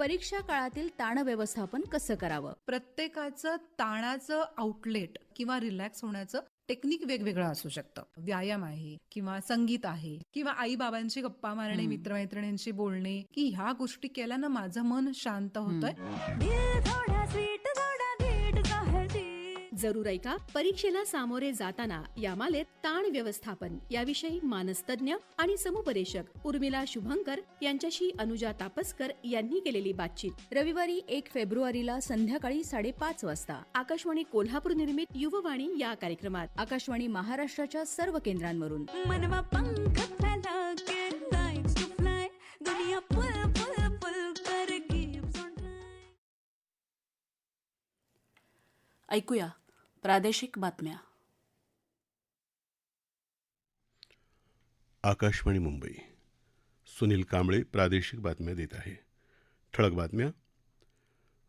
परीक्षा काळातील ताण व्यवस्थापन कसं करावं? प्रत्येकाचं ताणाचं आउटलेट किंवा रिलॅक्स होण्याचं टेक्निक वेगवेगळं असू शकतं. व्यायाम आहे किंवा संगीत आहे किंवा आई बाबांची गप्पा मारणे. मित्रमैत्रिणींशी बोलणे की ह्या गोष्टी केल्यानं माझं मन शांत होतंय. जरूर ऐका. परीक्षेला सामोरे जाताना या मालेत ताण व्यवस्थापन याविषयी मानसतज्ञ आणि समुपदेशक उर्मिला शुभंकर यांच्याशी अनुजा तापसकर यांनी केलेली बातचीत. रविवारी एक फेब्रुवारीला संध्याकाळी साडेपाच वाजता. आकाशवाणी कोल्हापूर निर्मित युववाणी या कार्यक्रमात. आकाशवाणी महाराष्ट्राच्या सर्व केंद्रांवरून. मनवा पंख ऐकूया. प्रादेशिक बातम्या. आकाशवाणी मुंबई. सुनील कांबळे प्रादेशिक बातम्या देत आहे. ठळक बातम्या.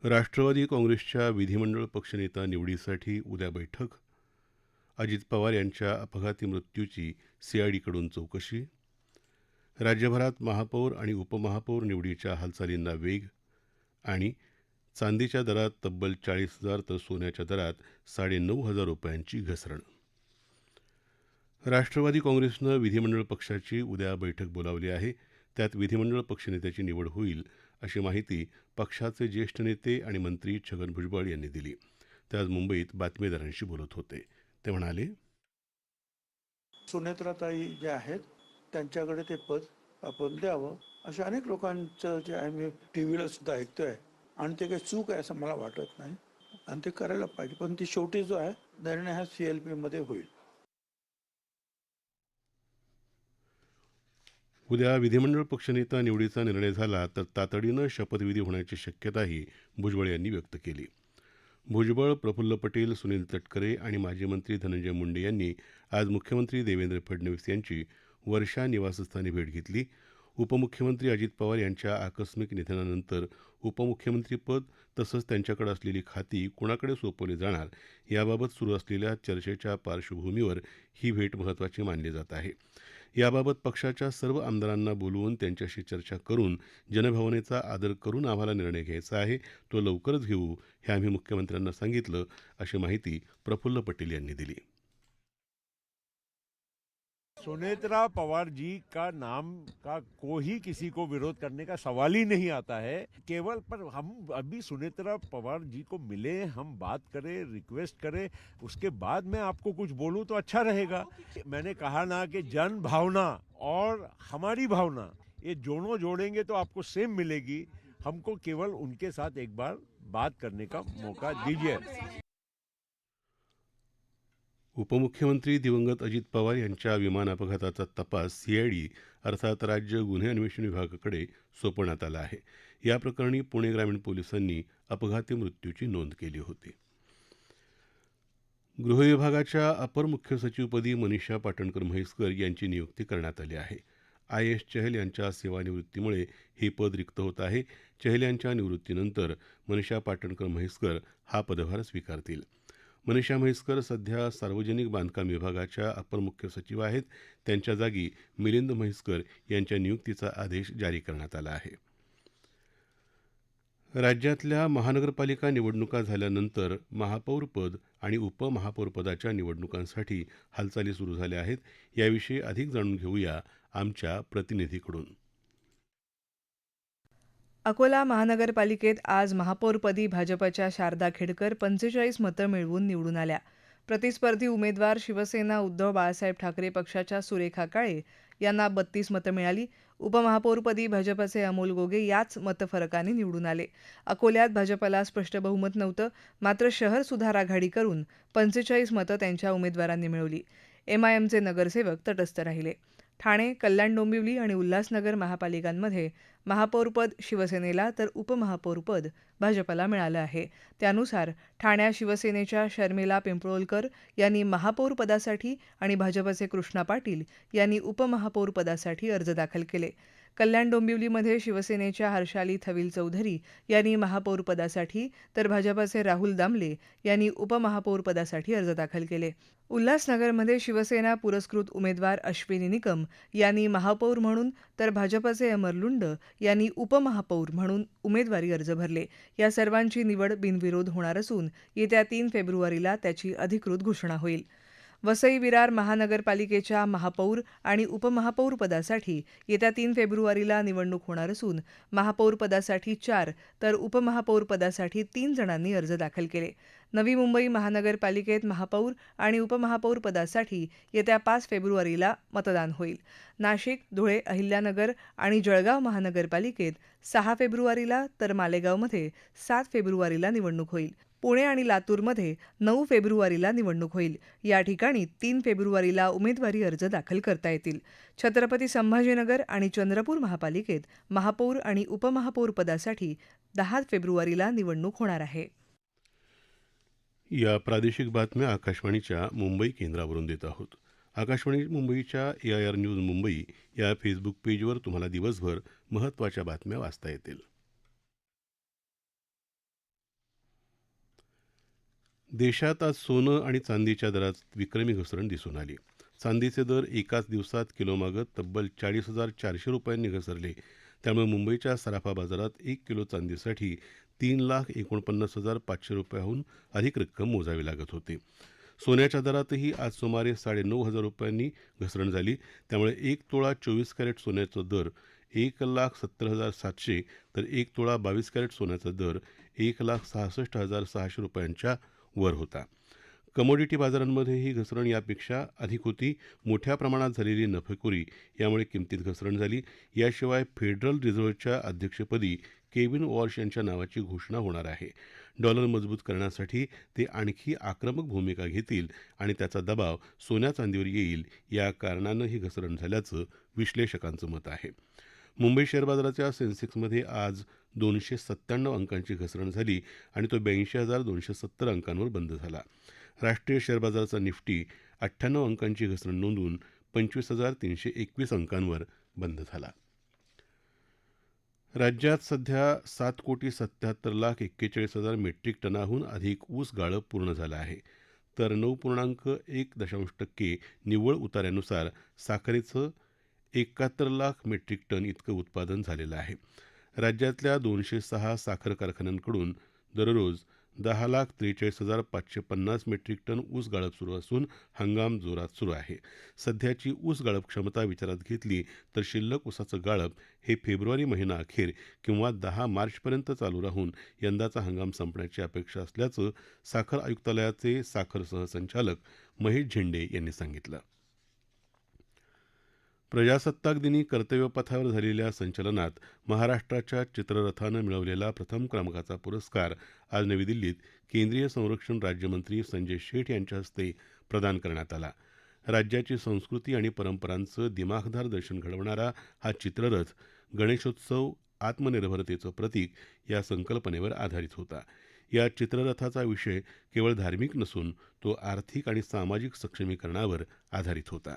राष्ट्रवादी काँग्रेसच्या विधिमंडळ पक्षनेता निवडीसाठी उद्या बैठक. अजित पवार यांच्या अपघाती मृत्यूची सीआयडीकडून चौकशी. राज्यभरात महापौर आणि उपमहापौर निवडीच्या हालचालींना वेग आणि चांदीच्या दरात तब्बल चाळीस हजार तर सोन्याच्या दरात साडेनऊ हजार रुपयांची घसरण. राष्ट्रवादी काँग्रेसनं विधिमंडळ पक्षाची उद्या बैठक बोलावली आहे. त्यात विधिमंडळ पक्षनेत्याची निवड होईल अशी माहिती पक्षाचे ज्येष्ठ नेते आणि मंत्री छगन भुजबळ यांनी दिली. ते आज मुंबईत बातमीदारांशी बोलत होते. ते म्हणाले सुनेत्राताई जे आहेत त्यांच्याकडे ते पद आपण द्यावं अशा अनेक लोकांचं जे आहे मी टी व्हीला सुद्धा ऐकतोय. आणि ते काही चूक आहे असं मला वाटत नाही. आणि ते करायला पाहिजे. पण ती शेवटी जो आहे निर्णय हा सी एल पीमध्ये होईल. उद्या विधिमंडळ पक्षनेता निवडीचा निर्णय झाला तर तातडीनं शपथविधी होण्याची शक्यताही भुजबळ यांनी व्यक्त केली. भुजबळ प्रफुल्ल पटेल सुनील तटकरे आणि माजी मंत्री धनंजय मुंडे यांनी आज मुख्यमंत्री देवेंद्र फडणवीस यांची वर्षा निवासस्थानी भेट घेतली. उपमुख्यमंत्री अजित पवार यांच्या आकस्मिक निधनानंतर उपमुख्यमंत्रीपद तसंच त्यांच्याकडे असलेली खाती कुणाकडे सोपवली जाणार याबाबत सुरू असलेल्या चर्चेच्या पार्श्वभूमीवर ही भेट महत्त्वाची मानली जात आहे. याबाबत पक्षाच्या सर्व आमदारांना बोलवून त्यांच्याशी चर्चा करून जनभावनेचा आदर करून आम्हाला निर्णय घ्यायचा आहे तो लवकरच घेऊ हे आम्ही मुख्यमंत्र्यांना सांगितलं अशी माहिती प्रफुल्ल पटेल यांनी दिली. सुनेत्रा पवार जी का नाम का कोई किसी को विरोध करने का सवाल ही नहीं आता है। केवल पर हम अभी सुनेत्रा पवार जी को मिले, हम बात करें, रिक्वेस्ट करें, उसके बाद मैं आपको कुछ बोलूँ तो अच्छा रहेगा। मैंने कहा ना कि जन भावना और हमारी भावना, ये दोनों जोड़ेंगे तो आपको सेम मिलेगी। हमको केवल उनके साथ एक बार बात करने का मौका दीजिए। उपमुख्यमंत्री दिवंगत अजित पवार यांच्या विमान अपघाताचा तपास सीआयडी अर्थात राज्य गुन्हे अन्वेषण विभागाकडे सोपवण्यात आला आहे. या प्रकरणी पुणे ग्रामीण पोलिसांनी अपघाती मृत्यूची नोंद केली होती. गृहविभागाच्या अपर मुख्य सचिवपदी मनीषा पाटणकर म्हैसकर यांची नियुक्ती करण्यात आली आहे. आय एस चहल यांच्या सेवानिवृत्तीमुळे हे पद रिक्त होत आहे. चहल यांच्या निवृत्तीनंतर मनीषा पाटणकर म्हैसकर हा पदभार स्वीकारतील. मनीषा म्हैसकर सध्या सार्वजनिक बांधकाम विभागाच्या अपर मुख्य सचिव आहेत. त्यांच्या जागी मिलिंद म्हैसकर यांच्या नियुक्तीचा आदेश जारी करण्यात आला आहे. राज्यातल्या महानगरपालिका निवडणुका झाल्यानंतर महापौरपद आणि उपमहापौरपदाच्या निवडणुकांसाठी हालचाली सुरू झाल्या आहेत. याविषयी अधिक जाणून घेऊया आमच्या प्रतिनिधीकडून. अकोला महानगरपालिकेत आज महापौरपदी भाजपच्या शारदा खेडकर पंचेचाळीस मतं मिळवून निवडून आल्या. प्रतिस्पर्धी उमेदवार शिवसेना उद्धव बाळासाहेब ठाकरे पक्षाच्या सुरेखा काळे यांना बत्तीस मतं मिळाली. उपमहापौरपदी भाजपचे अमोल गोगे याच मतफरकाने निवडून आले. अकोल्यात भाजपला स्पष्ट बहुमत नव्हतं मात्र शहर सुधार आघाडी करून पंचेचाळीस मतं त्यांच्या उमेदवारांनी मिळवली. एमआयएमचे नगरसेवक तटस्थ राहिले. ठाणे कल्याण डोंबिवली आणि उल्हासनगर महापालिकांमध्ये महापौरपद शिवसेनेला तर उपमहापौरपद भाजपला मिळालं आहे. त्यानुसार ठाण्यात शिवसेनेच्या शर्मिला पिंपळोलकर यांनी महापौरपदासाठी आणि भाजपचे कृष्णा पाटील यांनी उपमहापौरपदासाठी अर्ज दाखल केले. कल्याण डोंबिवलीमध्ये शिवसेनेच्या हर्षाली थविल चौधरी यांनी महापौरपदासाठी तर भाजपाचे राहुल दामले यांनी उपमहापौरपदासाठी अर्ज दाखल केले. उल्हासनगरमध्ये शिवसेना पुरस्कृत उमेदवार अश्विनी निकम यांनी महापौर म्हणून तर भाजपचे अमर लुंड यांनी उपमहापौर म्हणून उमेदवारी अर्ज भरले. या सर्वांची निवड बिनविरोध होणार असून येत्या तीन फेब्रुवारीला त्याची अधिकृत घोषणा होईल. वसई विरार महानगरपालिकेच्या महापौर आणि उपमहापौर पदासाठी येत्या तीन फेब्रुवारीला निवडणूक होणार असून महापौर पदासाठी चार तर उपमहापौर पदासाठी तीन जणांनी अर्ज दाखल केले. नवी मुंबई महानगरपालिकेत महापौर आणि उपमहापौर पदासाठी येत्या पाच फेब्रुवारीला मतदान होईल. नाशिक धुळे अहिल्यानगर आणि जळगाव महानगरपालिकेत सहा फेब्रुवारीला तर मालेगावमध्ये सात फेब्रुवारीला निवडणूक होईल. पुणे आणि लातूरमध्ये नऊ फेब्रुवारीला निवडणूक होईल. या ठिकाणी तीन फेब्रुवारीला उमेदवारी अर्ज दाखल करता येतील. छत्रपती संभाजीनगर आणि चंद्रपूर महापालिकेत महापौर आणि उपमहापौर पदासाठी दहा फेब्रुवारीला निवडणूक होणार आहे. या प्रादेशिक बातम्या आकाशवाणीच्या मुंबई केंद्रावरून देत आहोत. आकाशवाणी मुंबईच्या A I R news Mumbai या फेसबुक पेजवर तुम्हाला दिवसभर महत्त्वाच्या बातम्या वाचता येतील. देशात आज सोनं आणि चांदीच्या दरात विक्रमी घसरण दिसून आली. चांदीचे दर एकाच दिवसात किलोमागत तब्बल चाळीस हजार चारशे रुपयांनी घसरले. त्यामुळे मुंबईच्या सराफा बाजारात एक किलो चांदीसाठी तीन लाख एकोणपन्नास हजार पाचशे रुपयाहून अधिक रक्कम मोजावी लागत होती. सोन्याच्या दरातही आज सुमारे साडेनऊ हजार रुपयांनी घसरण झाली. त्यामुळे एक तोळा चोवीस कॅरेट सोन्याचा दर एक लाख सत्तर हजार सातशे तर एक तोळा बावीस कॅरेट सोन्याचा दर एक लाख सहासष्ट हजार सहाशे रुपयांच्या वर होता. कमोडिटी बाजारांमध्ये ही घसरण यापेक्षा अधिक होती. मोठ्या प्रमाणात झालेली नफेखोरी यामुळे किमतीत घसरण झाली. याशिवाय फेडरल रिझर्व्हच्या अध्यक्षपदी केविन वॉर्श यांच्या नावाची घोषणा होणार आहे. डॉलर मजबूत करण्यासाठी ते आणखी आक्रमक भूमिका घेतील आणि त्याचा दबाव सोन्या चांदीवर येईल या कारणानं ही घसरण झाल्याचं विश्लेषकांचं मत आहे. मुंबई शेअर बाजाराच्या सेन्सेक्समध्ये आज दोनशे सत्त्याण्णव अंकांची घसरण झाली आणि तो ब्याऐंशी हजार दोनशे सत्तर अंकांवर बंद झाला. राष्ट्रीय शेअर बाजाराचा निफ्टी अठ्ठ्याण्णव अंकांची घसरण नोंदवून पंचवीस हजार तीनशे एकवीस अंकांवर बंद झाला. राज्यात सध्या सात कोटी सत्याहत्तर लाख एक्केचाळीस हजार मेट्रिक टनाहून अधिक ऊस गाळप पूर्ण झालं आहे. तर नऊ पूर्णांक एक दशांश टक्के निव्वळ उतार्यानुसार साखरेचं एकाहत्तर लाख मेट्रिक टन इतकं उत्पादन झालेलं आहे. राज्यातल्या दोनशे सहा साखर कारखान्यांकडून दररोज दहा लाख त्रेचाळीस हजार पाचशे पन्नास मेट्रिक टन ऊस गाळप सुरू असून हंगाम जोरात सुरू आहे. सध्याची ऊस गाळप क्षमता विचारात घेतली तर शिल्लक ऊसाचं गाळप हे फेब्रुवारी महिना अखेर किंवा दहा मार्चपर्यंत चालू राहून यंदाचा हंगाम संपण्याची अपेक्षा असल्याचं साखर आयुक्तालयाचे साखर सहसंचालक महेश झेंडे यांनी सांगितलं. प्रजासत्ताक दिनी कर्तव्यपथावर झालेल्या संचलनात महाराष्ट्राच्या चित्ररथानं मिळवलेला प्रथम क्रमांकाचा पुरस्कार आज नवी दिल्लीत केंद्रीय संरक्षण राज्यमंत्री संजय शेठ यांच्या हस्ते प्रदान करण्यात आला. राज्याची संस्कृती आणि परंपरांचं दिमाखदार दर्शन घडवणारा हा चित्ररथ गणेशोत्सव आत्मनिर्भरतेचं प्रतीक या संकल्पनेवर आधारित होता. या चित्ररथाचा विषय केवळ धार्मिक नसून तो आर्थिक आणि सामाजिक सक्षमीकरणावर आधारित होता.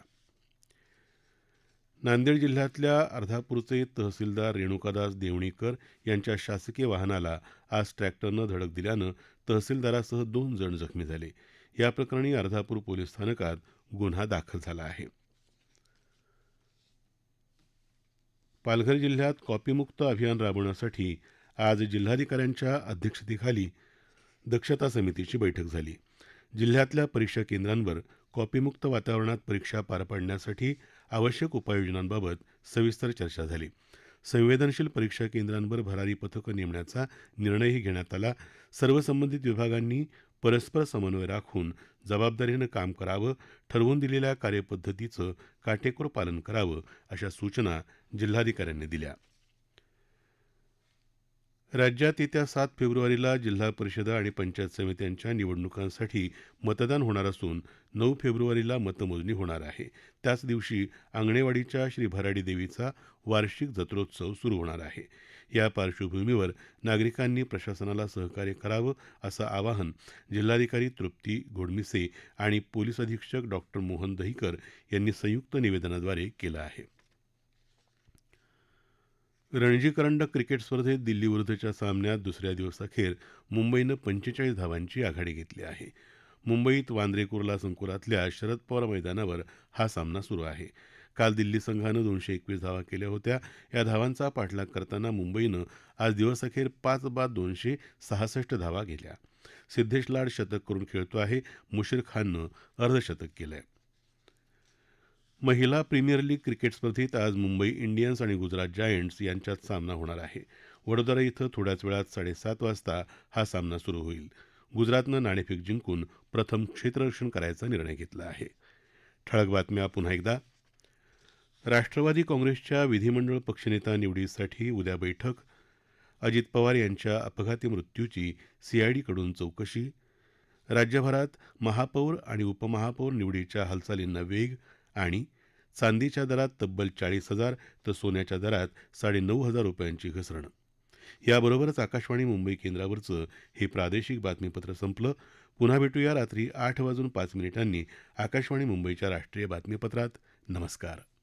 नांदेड जिल्ह्यातल्या अर्धापूरचे तहसीलदार रेणुकादास देवणीकर यांच्या शासकीय वाहनाला आज ट्रॅक्टरनं धडक दिल्यानं तहसीलदारासह दोन जण जखमी झाले. या प्रकरणी अर्धापूर पोलीस स्थानकात गुन्हा दाखल झाला आहे. पालघर जिल्ह्यात कॉपीमुक्त अभियान राबवण्यासाठी आज जिल्हाधिकाऱ्यांच्या अध्यक्षतेखाली दक्षता समितीची बैठक झाली. जिल्ह्यातल्या परीक्षा केंद्रांवर कॉपीमुक्त वातावरणात परीक्षा पार पाडण्यासाठी आवश्यक उपाययोजनांबाबत सविस्तर चर्चा झाली. संवेदनशील परीक्षा केंद्रांवर भरारी पथकं नेमण्याचा निर्णयही घेण्यात आला. सर्व संबंधित विभागांनी परस्पर समन्वय राखून जबाबदारीनं काम करावं ठरवून दिलेल्या कार्यपद्धतीचं काटेकोर पालन करावं अशा सूचना जिल्हाधिकाऱ्यांनी दिल्या. राज्यात येत्या सात फेब्रुवारीला जिल्हा परिषदा आणि पंचायत समित्यांच्या निवडणुकांसाठी मतदान होणार असून नऊ फेब्रुवारीला मतमोजणी होणार आहे. त्याच दिवशी आंगणेवाडीच्या श्री भराडी देवीचा वार्षिक जत्रोत्सव सुरू होणार आहे. या पार्श्वभूमीवर नागरिकांनी प्रशासनाला सहकार्य करावं असं आवाहन जिल्हाधिकारी तृप्ती घोडमिसे आणि पोलीस अधीक्षक डॉक्टर मोहन दहिकर यांनी संयुक्त निवेदनाद्वारे केलं आहे. रणजी करंडक क्रिकेट स्पर्धेत दिल्लीविरुद्धच्या सामन्यात दुसऱ्या दिवसाखेर मुंबईनं पंचेचाळीस धावांची आघाडी घेतली आहे. मुंबईत वांद्रे कुर्ला संकुलातल्या शरद पवार मैदानावर हा सामना सुरू आहे. काल दिल्ली संघानं दोनशे एकवीस धावा केल्या होत्या. या धावांचा पाठलाग करताना मुंबईनं आज दिवसअखेर पाच बाद दोनशे सहासष्ट धावा गेल्या सिद्धेश लाड शतक करून खेळतो आहे. मुशीर खाननं अर्धशतक केलं आहे महिला प्रीमियर लीग क्रिकेट स्पर्धेत आज मुंबई इंडियन्स आणि गुजरात जायंट्स यांच्यात सामना होणार आहे. वडोदरा इथं थोड्याच वेळात साडेसात वाजता हा सामना सुरू होईल. गुजरातनं नाणेफेक जिंकून प्रथम क्षेत्ररक्षण करायचा निर्णय घेतला आहे. ठळक बातम्या पुन्हा एकदा. राष्ट्रवादी काँग्रेसच्या विधिमंडळ पक्षनेता निवडीसाठी उद्या बैठक. अजित पवार यांच्या अपघाती मृत्यूची सीआयडीकडून चौकशी. राज्यभरात महापौर आणि उपमहापौर निवडीच्या हालचालींना वेग आणि चांदीच्या दरात तब्बल चाळीस हजार तर सोन्याच्या दरात साडेनऊ हजार रुपयांची घसरण. याबरोबरच आकाशवाणी मुंबई केंद्रावरचं हे प्रादेशिक बातमीपत्र संपलं. पुन्हा भेटूया रात्री आठ वाजून पाच मिनिटांनी आकाशवाणी मुंबईच्या राष्ट्रीय बातमीपत्रात. नमस्कार.